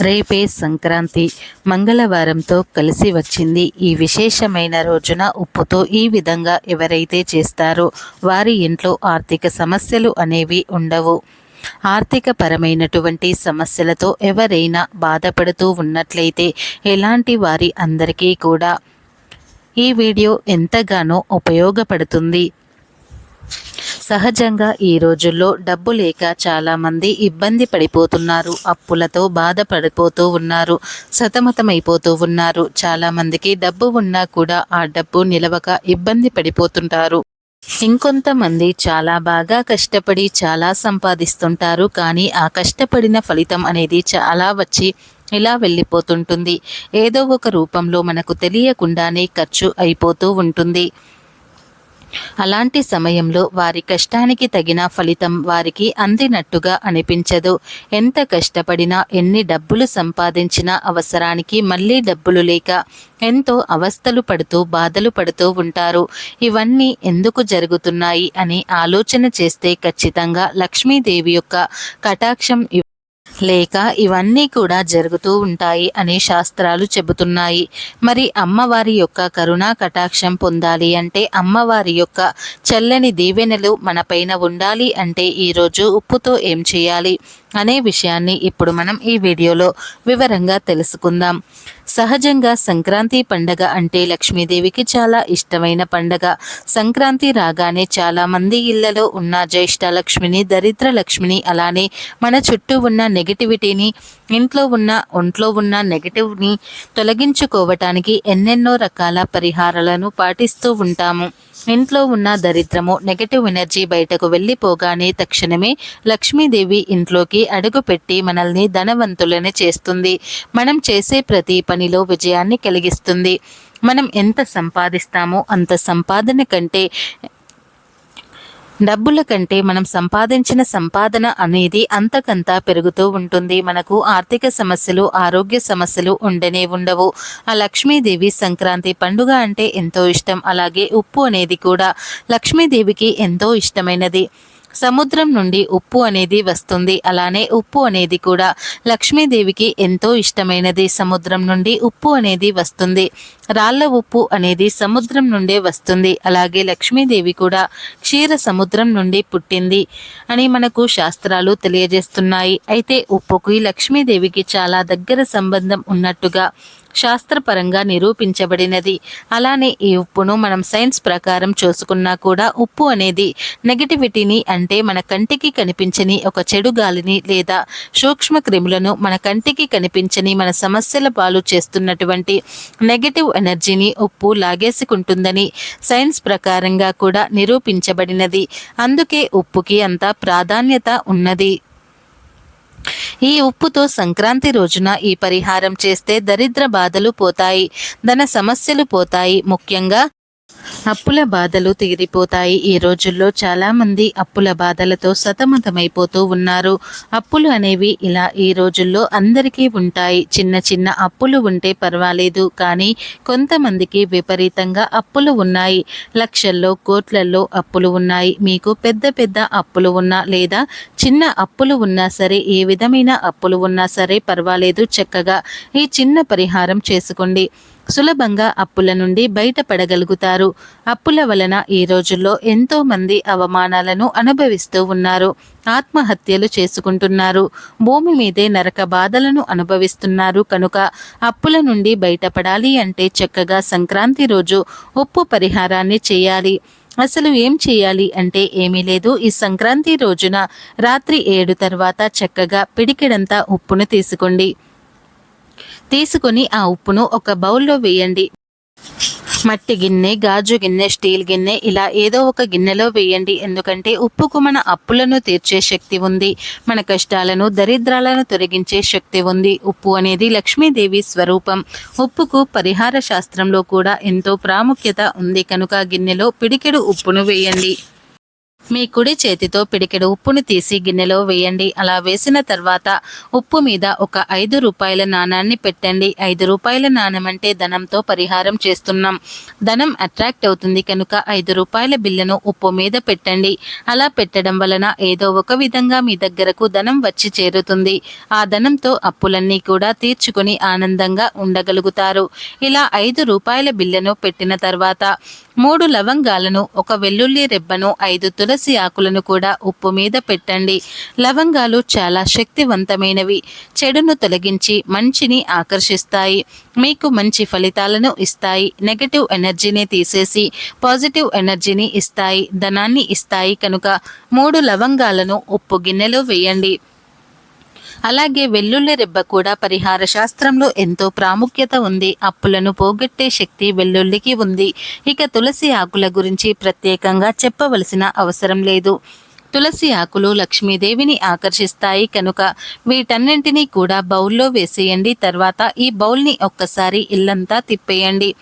రేపే సంక్రాంతి. మంగళవారంతో కలిసి వచ్చింది. ఈ విశేషమైన రోజున ఉప్పుతో ఈ విధంగా ఎవరైతే చేస్తారో వారి ఇంట్లో ఆర్థిక సమస్యలు అనేవి ఉండవు. ఆర్థిక పరమైనటువంటి సమస్యలతో ఎవరైనా బాధపడుతూ ఉన్నట్లయితే ఎలాంటి వారి అందరికీ కూడా ఈ వీడియో ఎంతగానో ఉపయోగపడుతుంది. సహజంగా ఈ రోజుల్లో డబ్బు లేక చాలామంది ఇబ్బంది పడిపోతున్నారు. అప్పులతో బాధపడిపోతూ ఉన్నారు. సతమతమైపోతూ ఉన్నారు. చాలామందికి డబ్బు ఉన్నా కూడా ఆ డబ్బు నిలవక ఇబ్బంది పడిపోతుంటారు. ఇంకొంతమంది చాలా బాగా కష్టపడి చాలా సంపాదిస్తుంటారు. కానీ ఆ కష్టపడిన ఫలితం అనేది చాలా వచ్చి ఇలా వెళ్ళిపోతుంటుంది. ఏదో ఒక రూపంలో మనకు తెలియకుండానే ఖర్చు అయిపోతూ ఉంటుంది. అలాంటి సమయంలో వారి కష్టానికి తగిన ఫలితం వారికి అందినట్టుగా అనిపించదు. ఎంత కష్టపడినా ఎన్ని డబ్బులు సంపాదించినా అవసరానికి మళ్ళీ డబ్బులు లేక ఎంతో అవస్థలు పడుతూ బాధలు పడుతూ ఉంటారు. ఇవన్నీ ఎందుకు జరుగుతున్నాయి అని ఆలోచన చేస్తే ఖచ్చితంగా లక్ష్మీదేవి యొక్క కటాక్షం లేక ఇవన్నీ కూడా జరుగుతూ ఉంటాయి అని శాస్త్రాలు చెబుతున్నాయి. మరి అమ్మవారి యొక్క కరుణా కటాక్షం పొందాలి అంటే అమ్మవారి యొక్క చల్లని దీవెనలు మనపైన ఉండాలి అంటే ఈరోజు ఉప్పుతో ఏం చేయాలి? అనే విషయాన్ని ఇప్పుడు మనం ఈ వీడియోలో వివరంగా తెలుసుకుందాం. సహజంగా సంక్రాంతి పండగ అంటే లక్ష్మీదేవికి చాలా ఇష్టమైన పండగ. సంక్రాంతి రాగానే చాలా మంది ఇళ్ళలో ఉన్న జ్యేష్ఠ లక్ష్మిని దరిద్ర లక్ష్మిని అలానే మన చుట్టూ ఉన్న నెగిటివిటీని ఇంట్లో ఉన్న ఒంట్లో ఉన్న నెగిటివ్ని తొలగించుకోవటానికి ఎన్నెన్నో రకాల పరిహారాలను పాటిస్తూ ఉంటాము. ఇంట్లో ఉన్న దరిద్రము నెగటివ్ ఎనర్జీ బయటకు వెళ్ళిపోగానే తక్షణమే లక్ష్మీదేవి ఇంట్లోకి అడుగుపెట్టి మనల్ని ధనవంతులని చేస్తుంది. మనం చేసే ప్రతి పనిలో విజయాన్ని కలిగిస్తుంది. మనం ఎంత సంపాదిస్తామో అంత సంపాదన కంటే డబ్బుల కంటే మనం సంపాదించిన సంపాదన అనేది అంతకంతా పెరుగుతూ ఉంటుంది. మనకు ఆర్థిక సమస్యలు ఆరోగ్య సమస్యలు ఉండనే ఉండవు. ఆ లక్ష్మీదేవి సంక్రాంతి పండుగ అంటే ఎంతో ఇష్టం. అలాగే ఉప్పు అనేది కూడా లక్ష్మీదేవికి ఎంతో ఇష్టమైనది. సముద్రం నుండి ఉప్పు అనేది వస్తుంది. అలానే ఉప్పు అనేది కూడా లక్ష్మీదేవికి ఎంతో ఇష్టమైనది. సముద్రం నుండి ఉప్పు అనేది వస్తుంది. రాళ్ళ ఉప్పు అనేది సముద్రం నుండే వస్తుంది. అలాగే లక్ష్మీదేవి కూడా క్షీర సముద్రం నుండి పుట్టింది అని మనకు శాస్త్రాలు తెలియజేస్తున్నాయి. అయితే ఉప్పుకి లక్ష్మీదేవికి చాలా దగ్గర సంబంధం ఉన్నట్టుగా శాస్త్రపరంగా నిరూపించబడినది. అలానే ఈ ఉప్పును మనం సైన్స్ ప్రకారం చూసుకున్నా కూడా ఉప్పు అనేది నెగటివిటీని అంటే మన కంటికి కనిపించని ఒక చెడు గాలిని లేదా సూక్ష్మ క్రిములను మన కంటికి కనిపించని మన సమస్యల పాలు చేస్తున్నటువంటి నెగటివ్ ఎనర్జీని ఉప్పు లాగేసుకుంటుందని సైన్స్ ప్రకారంగా కూడా నిరూపించబడినది. అందుకే ఉప్పుకి అంత ప్రాధాన్యత ఉన్నది. ఈ ఉప్పుతో సంక్రాంతి రోజున ఈ పరిహారం చేస్తే దరిద్ర బాధలు పోతాయి ధన సమస్యలు పోతాయి. ముఖ్యంగా అప్పుల బాధలు తీరిపోతాయి. ఈ రోజుల్లో చాలామంది అప్పుల బాధలతో సతమతమైపోతూ ఉన్నారు. అప్పులు అనేవి ఇలా ఈ రోజుల్లో అందరికీ ఉంటాయి. చిన్న చిన్న అప్పులు ఉంటే పర్వాలేదు. కానీ కొంతమందికి విపరీతంగా అప్పులు ఉన్నాయి. లక్షల్లో కోట్లల్లో అప్పులు ఉన్నాయి. మీకు పెద్ద పెద్ద అప్పులు ఉన్నా లేదా చిన్న అప్పులు ఉన్నా సరే ఏ విధమైన అప్పులు ఉన్నా సరే పర్వాలేదు చక్కగా. ఈ చిన్న పరిహారం చేసుకోండి. సులభంగా అప్పుల నుండి బయటపడగలుగుతారు. అప్పుల వలన ఈ రోజుల్లో ఎంతో మంది అవమానాలను అనుభవిస్తూ ఉన్నారు. ఆత్మహత్యలు చేసుకుంటున్నారు. భూమి మీదే నరక బాధలను అనుభవిస్తున్నారు కనుక అప్పుల నుండి బయటపడాలి అంటే చక్కగా సంక్రాంతి రోజు ఉప్పు పరిహారాన్ని చేయాలి. అసలు ఏం చేయాలి అంటే ఏమీ లేదు. ఈ సంక్రాంతి రోజున రాత్రి ఏడు తర్వాత చక్కగా పిడికిడంతా ఉప్పును తీసుకోండి. తీసుకొని ఆ ఉప్పును ఒక బౌల్లో వేయండి. మట్టి గిన్నె గాజు గిన్నె స్టీల్ గిన్నె ఇలా ఏదో ఒక గిన్నెలో వేయండి. ఎందుకంటే ఉప్పుకు మన అప్పులను తీర్చే శక్తి ఉంది. మన కష్టాలను దరిద్రాలను తొలగించే శక్తి ఉంది. ఉప్పు అనేది లక్ష్మీదేవి స్వరూపం. ఉప్పుకు పరిహార శాస్త్రంలో కూడా ఎంతో ప్రాముఖ్యత ఉంది. కనుక గిన్నెలో పిడికెడు ఉప్పును వేయండి. మీ కుడి చేతితో పిడికెడు ఉప్పును తీసి గిన్నెలో వేయండి. అలా వేసిన తర్వాత ఉప్పు మీద ఒక ఐదు రూపాయల నాణాన్ని పెట్టండి. ఐదు రూపాయల నాణం అంటే ధనంతో పరిహారం చేస్తున్నాం. ధనం అట్రాక్ట్ అవుతుంది కనుక ఐదు రూపాయల బిల్లును ఉప్పు మీద పెట్టండి. అలా పెట్టడం వలన ఏదో ఒక విధంగా మీ దగ్గరకు ధనం వచ్చి చేరుతుంది. ఆ ధనంతో అప్పులన్నీ కూడా తీర్చుకుని ఆనందంగా ఉండగలుగుతారు. ఇలా ఐదు రూపాయల బిల్లును పెట్టిన తర్వాత మూడు లవంగాలను ఒక వెల్లుల్లి రెబ్బను ఐదు తులసి ఆకులను కూడా ఉప్పు మీద పెట్టండి. లవంగాలు చాలా శక్తివంతమైనవి. చెడును తొలగించి మంచిని ఆకర్షిస్తాయి. మీకు మంచి ఫలితాలను ఇస్తాయి. నెగటివ్ ఎనర్జీని తీసేసి పాజిటివ్ ఎనర్జీని ఇస్తాయి. ధనాన్ని ఇస్తాయి కనుక మూడు లవంగాలను ఉప్పు గిన్నెలో వేయండి. అలాగే వెల్లుల్లి రెబ్బ కూడా పరిహార శాస్త్రంలో ఎంతో ప్రాముఖ్యత ఉంది. అప్పులను పోగొట్టే శక్తి వెల్లుల్లికి ఉంది. ఇక తులసి ఆకుల గురించి ప్రత్యేకంగా చెప్పవలసిన అవసరం లేదు. తులసి ఆకులు లక్ష్మీదేవిని ఆకర్షిస్తాయి కనుక వీటన్నింటినీ కూడా బౌల్లో వేసేయండి. తర్వాత ఈ బౌల్ని ఒక్కసారి ఇల్లంతా తిప్పేయండి.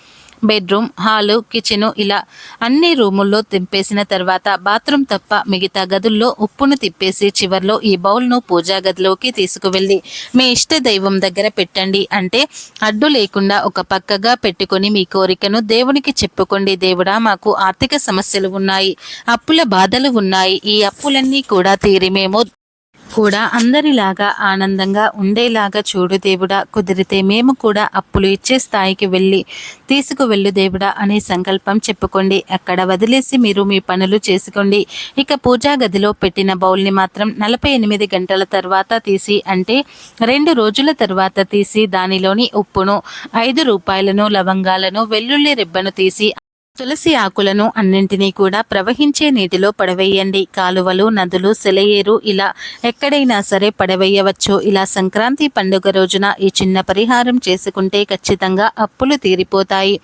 బెడ్రూమ్ హాలు కిచెను ఇలా అన్ని రూముల్లో తింపేసిన తర్వాత బాత్రూమ్ తప్ప మిగతా గదుల్లో ఉప్పును తిప్పేసి చివర్లో ఈ బౌల్ను పూజా గదిలోకి తీసుకువెళ్ళి మీ ఇష్ట దైవం దగ్గర పెట్టండి అంటే అడ్డు లేకుండా ఒక పక్కగా పెట్టుకొని మీ కోరికను దేవునికి చెప్పుకోండి దేవుడా మాకు ఆర్థిక సమస్యలు ఉన్నాయి అప్పుల బాధలు ఉన్నాయి ఈ అప్పులన్నీ కూడా తీరి మేము కూడా అందరిలాగా ఆనందంగా ఉండేలాగా చూడు దేవుడా కుదిరితే మేము కూడా అప్పులు ఇచ్చే స్థాయికి వెళ్ళి తీసుకువెళ్ళు దేవుడా అనే సంకల్పం చెప్పుకోండి. అక్కడ వదిలేసి మీరు మీ పనులు చేసుకోండి. ఇక పూజా గదిలో పెట్టిన బౌల్ని మాత్రం నలభై ఎనిమిది గంటల తర్వాత తీసి అంటే రెండు రోజుల తర్వాత తీసి దానిలోని ఉప్పును ఐదు రూపాయలను లవంగాలను వెల్లుల్లి రిబ్బను తీసి తులసి ఆకులను అన్నింటినీ కూడా ప్రవహించే నీటిలో పడవేయండి. కాలువలు నదులు సెలయేరు ఇలా ఎక్కడైనా సరే పడవేయవచ్చు. ఇలా సంక్రాంతి పండుగ రోజున ఈ చిన్న పరిహారం చేసుకుంటే ఖచ్చితంగా అప్పులు తీరిపోతాయి.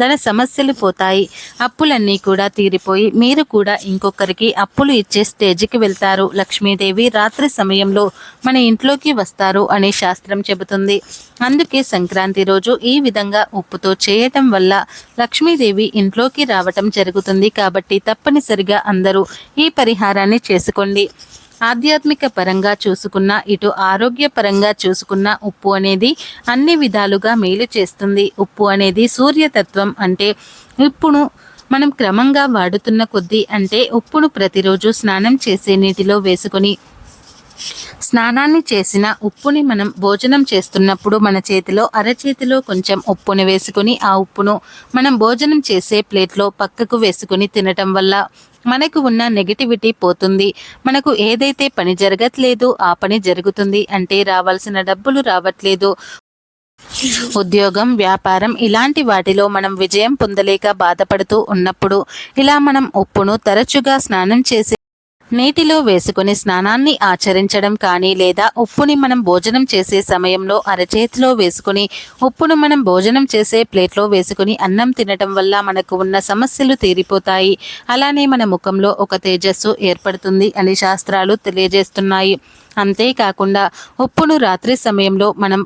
ధన సమస్యలు పోతాయి. అప్పులన్నీ కూడా తీరిపోయి మీరు కూడా ఇంకొకరికి అప్పులు ఇచ్చే స్టేజ్కి వెళ్తారు. లక్ష్మీదేవి రాత్రి సమయంలో మన ఇంట్లోకి వస్తారు అనే శాస్త్రం చెబుతుంది. అందుకే సంక్రాంతి రోజు ఈ విధంగా ఉప్పుతో చేయటం వల్ల లక్ష్మీదేవి ఇంట్లోకి రావటం జరుగుతుంది కాబట్టి తప్పనిసరిగా అందరూ ఈ పరిహారాన్ని చేసుకోండి. ఆధ్యాత్మిక పరంగా చూసుకున్న ఇటు ఆరోగ్య పరంగా చూసుకున్న ఉప్పు అనేది అన్ని విధాలుగా మేలు చేస్తుంది. ఉప్పు అనేది సూర్యతత్వం అంటే ఉప్పును మనం క్రమంగా వాడుతున్న కొద్దీ అంటే ఉప్పును ప్రతిరోజు స్నానం చేసే నీటిలో వేసుకొని స్నానాన్ని చేసిన ఉప్పుని మనం భోజనం చేస్తున్నప్పుడు మన చేతిలో అరచేతిలో కొంచెం ఉప్పుని వేసుకుని ఆ ఉప్పును మనం భోజనం చేసే ప్లేట్లో పక్కకు వేసుకుని తినటం వల్ల మనకు ఉన్న నెగిటివిటీ పోతుంది. మనకు ఏదైతే పని జరగట్లేదు ఆ పని జరుగుతుంది. అంటే రావాల్సిన డబ్బులు రావట్లేదు. ఉద్యోగం వ్యాపారం ఇలాంటి వాటిలో మనం విజయం పొందలేక బాధపడుతూ ఉన్నప్పుడు ఇలా మనం ఉప్పును తరచుగా స్నానం చేసి నీటిలో వేసుకుని స్నానాన్ని ఆచరించడం కానీ లేదా ఉప్పుని మనం భోజనం చేసే సమయంలో అరచేతిలో వేసుకుని ఉప్పును మనం భోజనం చేసే ప్లేట్లో వేసుకుని అన్నం తినటం వల్ల మనకు ఉన్న సమస్యలు తీరిపోతాయి. అలానే మన ముఖంలో ఒక తేజస్సు ఏర్పడుతుంది అని శాస్త్రాలు తెలియజేస్తున్నాయి. అంతేకాకుండా ఉప్పును రాత్రి సమయంలో మనం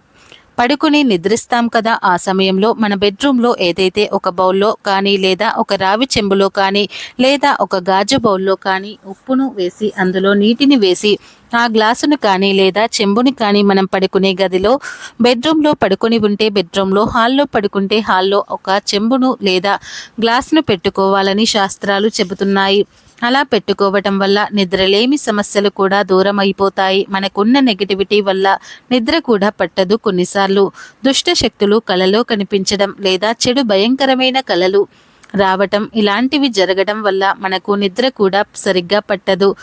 పడుకుని నిద్రిస్తాం కదా ఆ సమయంలో మన బెడ్రూమ్లో ఏదైతే ఒక బౌల్లో కానీ లేదా ఒక రావి చెంబులో కానీ లేదా ఒక గాజు బౌల్లో కానీ ఉప్పును వేసి అందులో నీటిని వేసి ఆ గ్లాసును కానీ లేదా చెంబుని కానీ మనం పడుకునే గదిలో బెడ్రూమ్లో పడుకొని ఉంటే బెడ్రూమ్లో హాల్లో పడుకుంటే హాల్లో ఒక చెంబును లేదా గ్లాసును పెట్టుకోవాలని శాస్త్రాలు చెబుతున్నాయి. అలా పెట్టుకోవటం వల్ల నిద్రలేమి సమస్యలు కూడా దూరం అయిపోతాయి మనకున్న నెగిటివిటీ వల్ల నిద్ర కూడా పట్టదు కొన్నిసార్లు. దుష్ట శక్తులు కలలో కనిపించడం లేదా చెడు భయంకరమైన కలలు రావటం ఇలాంటివి జరగడం వల్ల మనకు నిద్ర కూడా సరిగ్గా పట్టదు.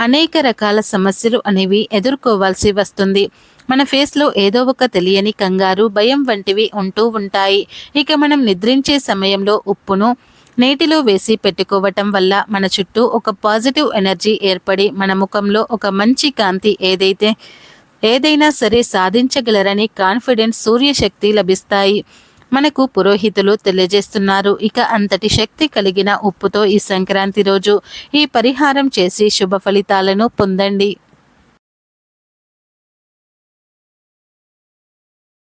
అనేక రకాల సమస్యలు అనేవి ఎదుర్కోవాల్సి వస్తుంది. మన ఫేస్లో ఏదో ఒక తెలియని కంగారు భయం వంటివి ఉంటూ ఉంటాయి. ఇక మనం నిద్రించే సమయంలో ఉప్పును నీటిలో వేసి పెట్టుకోవటం వల్ల మన చుట్టూ ఒక పాజిటివ్ ఎనర్జీ ఏర్పడి మన ముఖంలో ఒక మంచి కాంతి ఏదైతే ఏదైనా సరే సాధించగలరని కాన్ఫిడెన్స్ సూర్యశక్తి లభిస్తాయి. మనకు పురోహితులు తెలియజేస్తున్నారు. ఇక అంతటి శక్తి కలిగిన ఉప్పుతో ఈ సంక్రాంతి రోజు ఈ పరిహారం చేసి శుభ ఫలితాలను పొందండి.